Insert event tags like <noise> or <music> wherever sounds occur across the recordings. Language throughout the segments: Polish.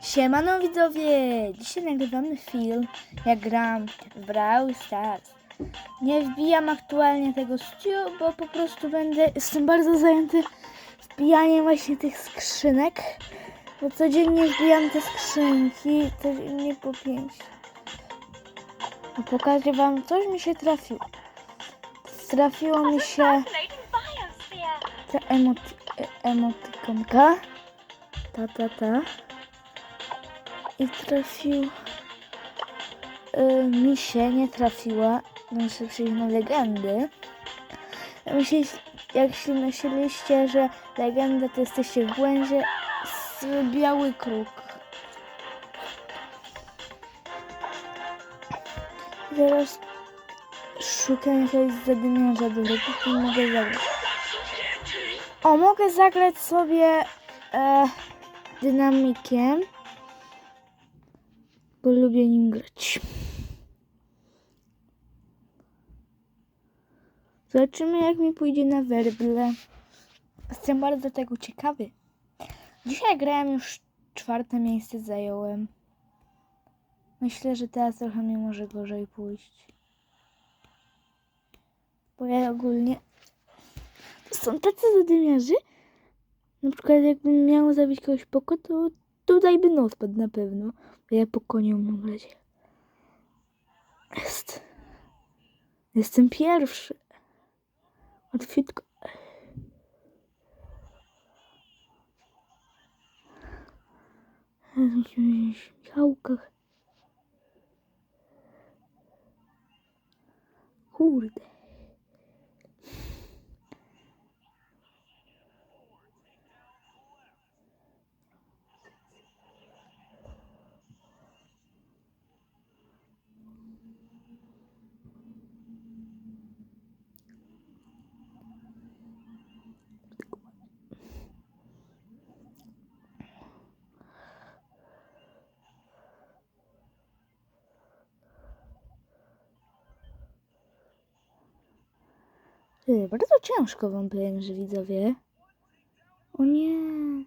Siemano widzowie! Dzisiaj nagrywamy film, jak gram w Brawl Stars. Nie wbijam aktualnie tego Stu, bo po prostu będę, jestem bardzo zajęty wbijaniem właśnie tych skrzynek, bo codziennie wbijam te skrzynki, codziennie po pięć. A pokażę wam, coś mi się trafiło. Trafiło mi się ta emoti e- emotykonka. Ta, ta, ta. I trafił. Y, mi się nie trafiła. Muszę przejść na legendy. Myśli, jak myśleliście, że legenda to jesteście w błędzie, biały kruk. Teraz szukam jakiegoś zadymiarza do lekki, mogę zagrać. O, mogę zagrać sobie e, dynamikiem, bo lubię nim grać. Zobaczymy, jak mi pójdzie na werble. Jestem bardzo tego ciekawy. Dzisiaj grałem już czwarte miejsce, zająłem. Myślę, że teraz trochę mi może gorzej pójść. Bo ja ogólnie są tacy zadymiarzy. Na przykład jakbym miał zabić kogoś poko, to tutaj by nos padł na pewno. Ja po koniu mam grać. Jest. Jestem pierwszy. Łatwiutko. Jakimś działkach. Kurde. Bardzo ciężko wam powiem, że widzowie. O nie.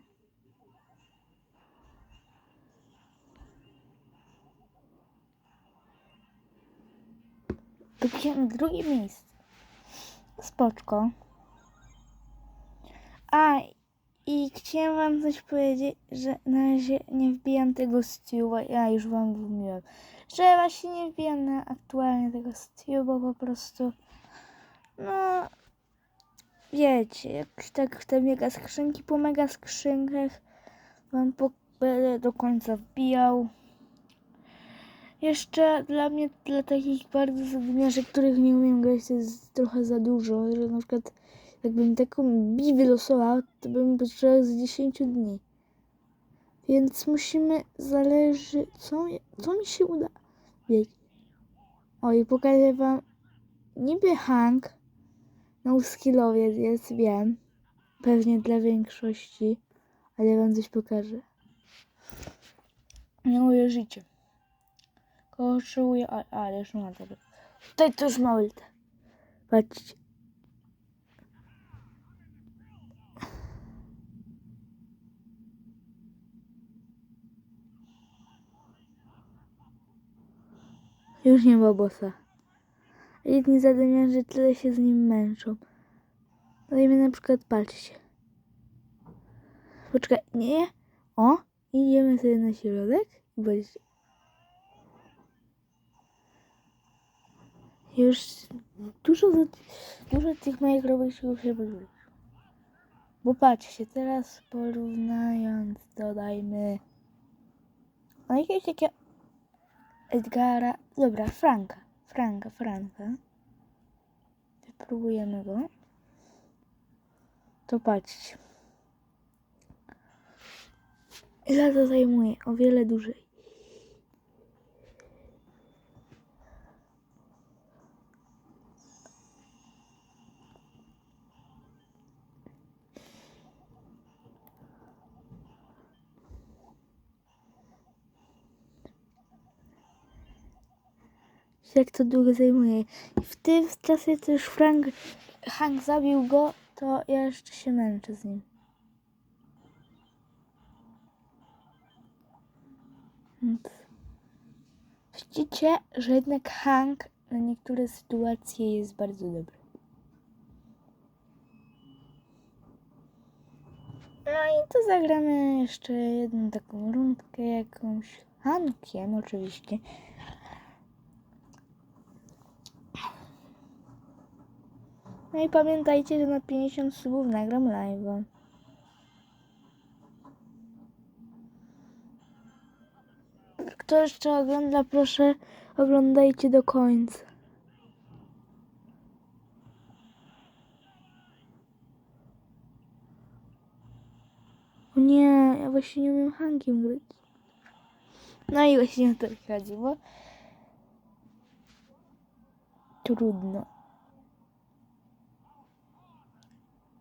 Dopiero drugie miejsce. Spoczko. A, i chciałem wam coś powiedzieć, że na razie nie wbijam tego Stewa. Ja już wam mówiłem, że właśnie nie wbijam na aktualnie tego Stewa, bo po prostu no wiecie, jak tak te mega skrzynki po mega skrzynkach wam będę do końca wbijał. Jeszcze dla mnie, dla takich bardzo zadymiarzy, których nie umiem grać, to jest trochę za dużo, że na przykład jakbym taką bi wylosował, to bym potrzebował z 10 dni. Więc musimy, zależy, co, co mi się uda. Wiecie. O, i pokażę wam niby Hank, no skillowiec jest, wiem. Pewnie dla większości, ale wam coś pokażę. Nie uwierzycie. Koszuje, a, ale już ma tego. Tutaj to już ma ultę. Patrzcie. Już nie ma bossa. Jedni zadymiarze tyle się z nim męczą. Dajmy na przykład, patrzcie. Poczekaj, nie. O, idziemy sobie na środek patrzcie. Już dużo, dużo tych moich robiczków się podróży. Bo patrzcie, teraz porównując, dodajmy. No jakieś takie Edgara, dobra, Franka, Franka, Franka. Wypróbujemy go. To patrzcie. Ile to zajmuje? O wiele dłużej. Jak to długo zajmuje. W tym czasie, co już Frank Hank zabił go, to ja jeszcze się męczę z nim. Widzicie, że jednak Hank na niektóre sytuacje jest bardzo dobry. No i to zagramy jeszcze jedną taką rundkę jakąś Hankiem oczywiście. No i pamiętajcie, że na 50 subów nagram live'a. Kto jeszcze ogląda, proszę oglądajcie do końca. O nie, ja właśnie nie umiem Hankiem grać. No i właśnie o to chodzi, bo trudno.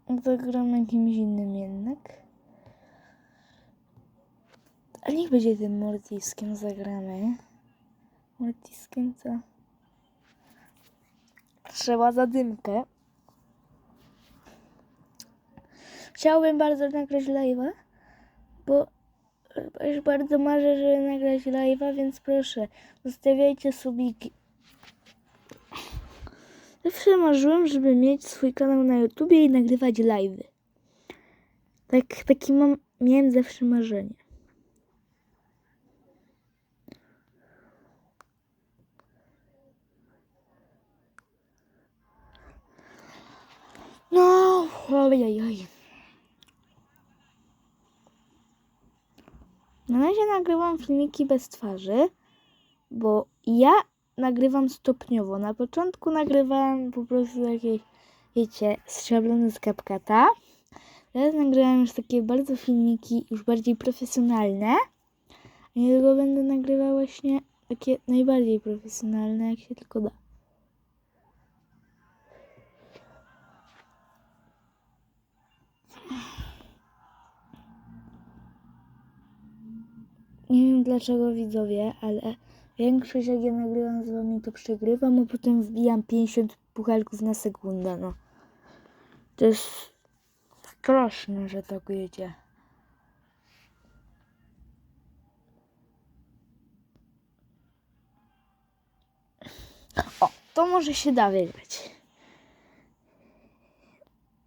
Zagram jakimś innym jednak. A niech będzie tym Mortiskiem zagramy. Mortiskiem co? Trzeba zadymkę. Chciałbym bardzo nagrać live'a, bo już bardzo marzę, żeby nagrać live'a, więc proszę, zostawiajcie subiki. Zawsze marzyłem, żeby mieć swój kanał na YouTubie i nagrywać live'y. Tak, taki mam, miałem zawsze marzenie. No, ojej, oj. Na razie nagrywam filmiki bez twarzy, bo ja nagrywam stopniowo. Na początku nagrywałem po prostu jakieś, wiecie, strzeblone z kapkata. Teraz nagrywam już takie bardzo filmiki, już bardziej profesjonalne. A niedługo będę nagrywał właśnie takie najbardziej profesjonalne, jak się tylko da. Nie wiem dlaczego widzowie, ale większość jak ja nagrywam z wami to przegrywam, a potem wbijam 50 puchalków na sekundę, no. To jest straszne, że tak jedzie. O, to może się da wygrać.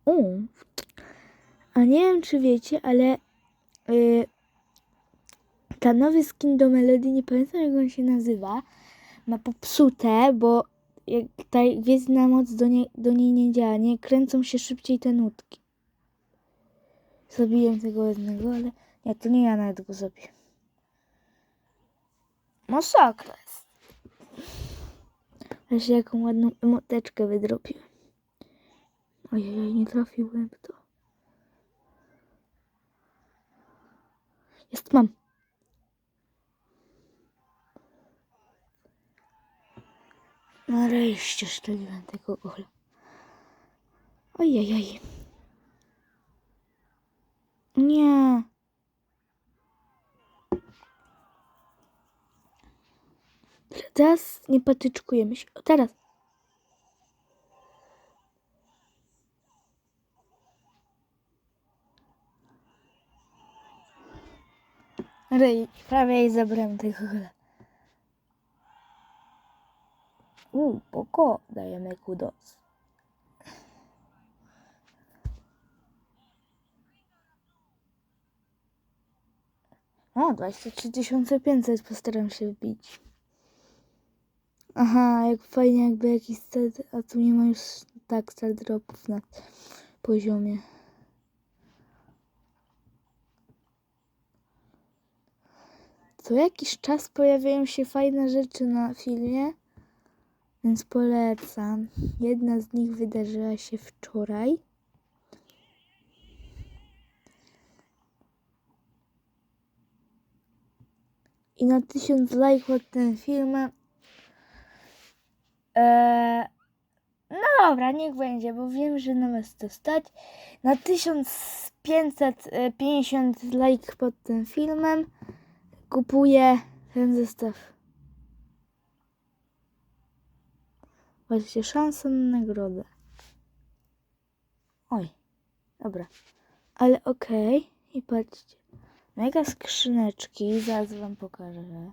U. A nie wiem czy wiecie, ale yy, ta nowy skin do Melody, nie pamiętam jak on się nazywa, ma popsute, bo jak ta gwiezdna moc do niej, do niej nie działa, nie kręcą się szybciej te nutki. Zabiłem tego jednego, ale nie, to nie ja nawet go zabiję. Masakra jest. Właśnie jaką ładną emoteczkę wydropiłem. Ojej, nie trafiłem w to. Jest, mam. Nareszcie szczeliłem tego gola. Ojej. Nie. Teraz nie patyczkujemy się. O, teraz. Rej, prawie jej zabrałem tego gola. U, poko, dajemy kudos. O, 23 500 postaram się wbić. Aha, jak fajnie jakby jakiś start, a tu nie ma już tak start dropów na poziomie. Co jakiś czas pojawiają się fajne rzeczy na filmie, więc polecam. Jedna z nich wydarzyła się wczoraj. I na tysiąc lajków pod tym filmem. Eee, no dobra, niech będzie, bo wiem, że na was to stać. Na 1550 lajków pod tym filmem kupuję ten zestaw. Właśnie szansa na nagrodę. Oj, dobra. Ale okej. I patrzcie. Mega skrzyneczki, zaraz wam pokażę.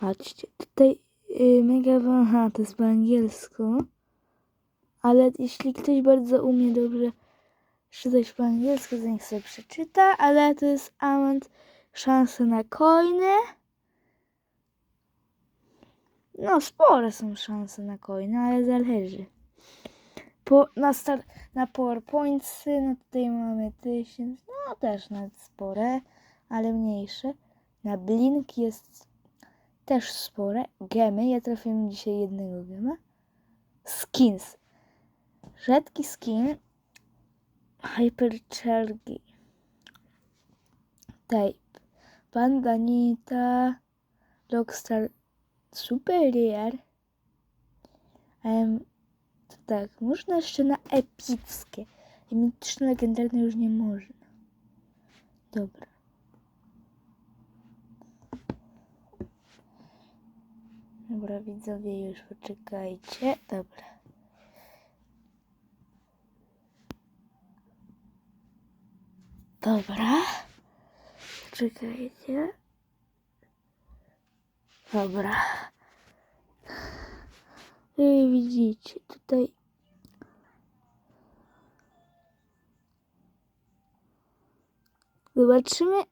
Patrzcie, tutaj y, mega, aha, to jest po angielsku. Ale jeśli ktoś bardzo umie dobrze czytać po angielsku, to niech sobie przeczyta, ale to jest amount, szanse na coiny. No, spore są szanse na coiny, ale zależy. Po, na, star, na PowerPointsy, no tutaj mamy 1000, no też nawet spore, ale mniejsze. Na Blink jest też spore. Gemy, ja trafiłem dzisiaj jednego gema. Skins. Rzadki skin. Hyperchargy. Tape. Bandanita. Rockstar Super. Em, to tak, można jeszcze na epickie. Mityczne, legendarne już nie można. Dobra. Dobra, widzowie, już poczekajcie. Dobra. Dobra. Czekajcie. Dobra. I widzicie, tutaj zobaczymy.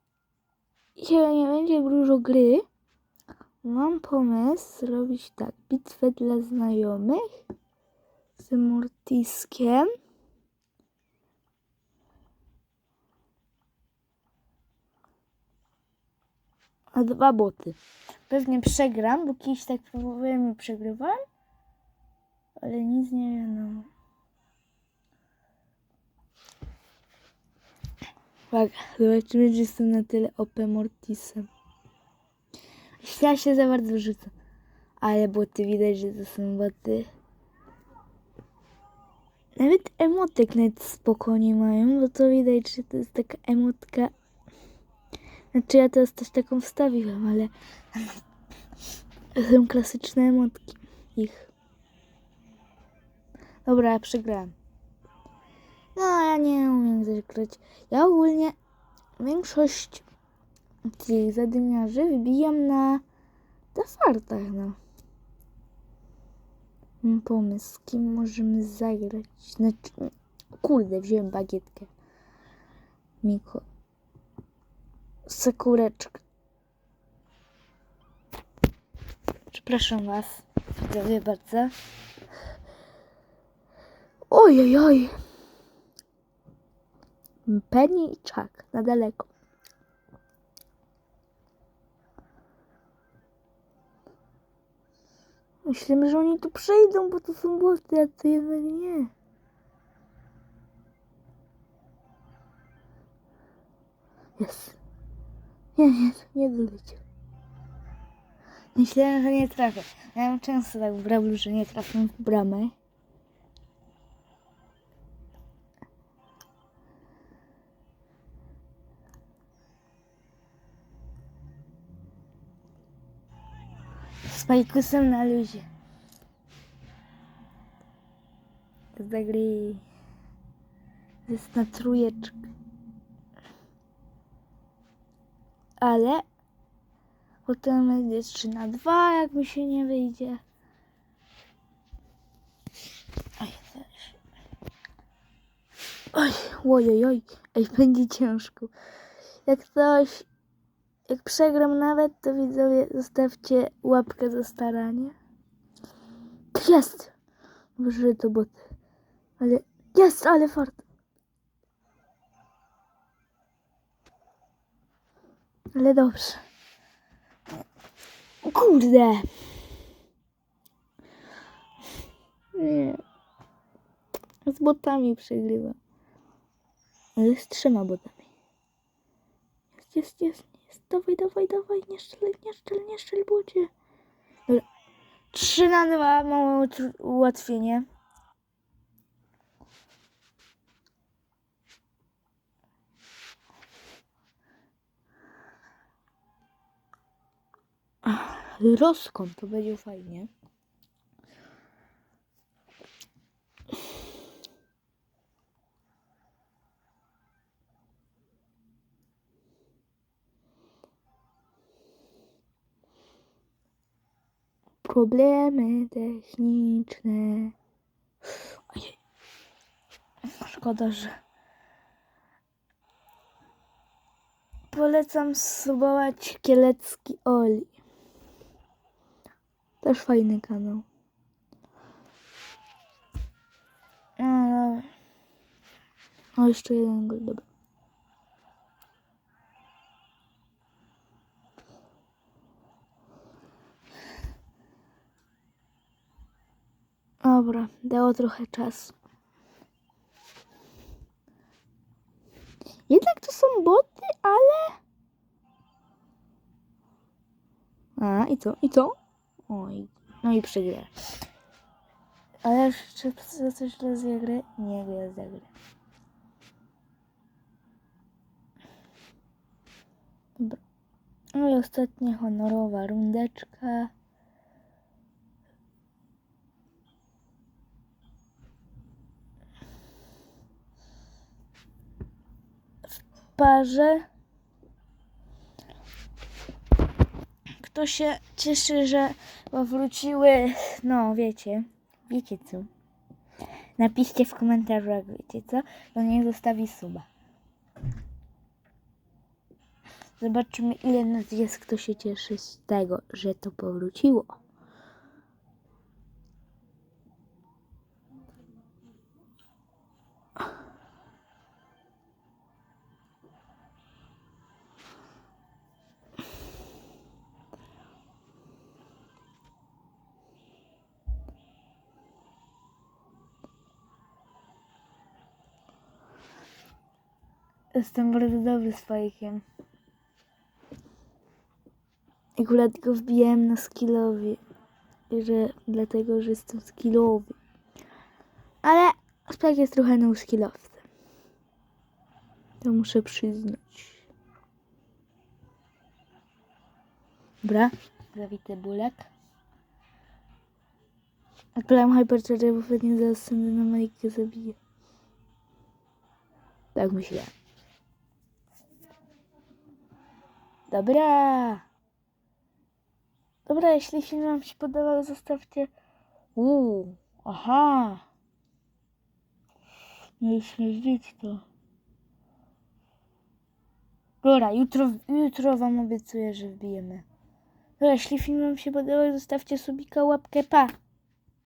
Dzisiaj nie będzie dużo gry. Mam pomysł zrobić tak. Bitwę dla znajomych z Mortiskiem. A dwa boty. Pewnie przegram, bo kiedyś tak próbowałem i przegrywałem. Ale nic nie wiadomo. Uwaga, zobaczymy, czy jestem na tyle OP Mortisem. Ja się za bardzo rzucę. Ale boty widać, że to są boty. Nawet emotek nawet spokojnie mają, bo to widać, że to jest taka emotka. Znaczy ja teraz też taką wstawiłam, ale są klasyczne emotki ich. Dobra, ja przegrałem. No, ja nie umiem zagrać. Ja ogólnie większość tych zadymiarzy wybijam na defartach, no. Mam pomysł, z kim możemy zagrać. Znaczy, kurde, wziąłem bagietkę. Miko. Sekureczka. Przepraszam was. Dziękuję bardzo. Oj, oj. Penny i Chuck, na daleko. Myślę, że oni tu przejdą, bo to są boty, a to jednak nie. Jest. Nie, nie, nie doleciał. Myślałem, że nie trafię. Ja często tak w brawlu, że nie trafię w bramę. Z Pajkusem na luzie. Zagry. Jest na trójeczkę. Ale potem będzie 3 na 2, jak mi się nie wyjdzie. Oj, zaraz. Oj, oj, <laughs> będzie ciężko. Jak ktoś, jak przegram nawet, to widzowie, zostawcie łapkę za staranie. Jest! Może że to bot. Ale jest, ale fart. Ale dobrze. Kurde. Nie. Z botami przegrywa. Ale z trzema botami. Jest, jest, jest, jest. Dawaj, dawaj, dawaj. Nie strzelaj, nie strzelaj, nie strzelaj, bocie. Dobra. Na dwa. Małe utr- ułatwienie. troską. To będzie fajnie. Problemy techniczne. Ojej. Szkoda, że. Polecam spróbować kielecki oli. Też fajny kanał. Dobra. O, jeszcze jeden gol, dobra. Dobra, dało trochę czasu. Jednak to są boty, ale... A, i co? I co? Oj, no i przegrałem. Ale za coś źle z gry? Nie gra za grę. Dobra. No i ostatnia honorowa rundeczka. W parze. Kto się cieszy, że wróciły, no wiecie, wiecie co. Napiszcie w komentarzu, wiecie co, to niech zostawi suba. Zobaczymy, ile nas jest, kto się cieszy z tego, że to powróciło. Jestem bardzo dobry z fajkiem. Akurat go wbijałem na skillowi. Że, dlatego, że jestem skillowy. Ale Spike jest trochę no skillowcem. To muszę przyznać. Dobra, zawity bulek. Odpalam hypercharger, bo pewnie zaraz na Majkę zabiję. Tak myślę. Dobra. Dobra, jeśli film wam się podobał, zostawcie... Uuu, aha. Mieliśmy wbić to. Dobra, jutro, jutro wam obiecuję, że wbijemy. Dobra, jeśli film wam się podobał, zostawcie subika, łapkę, pa.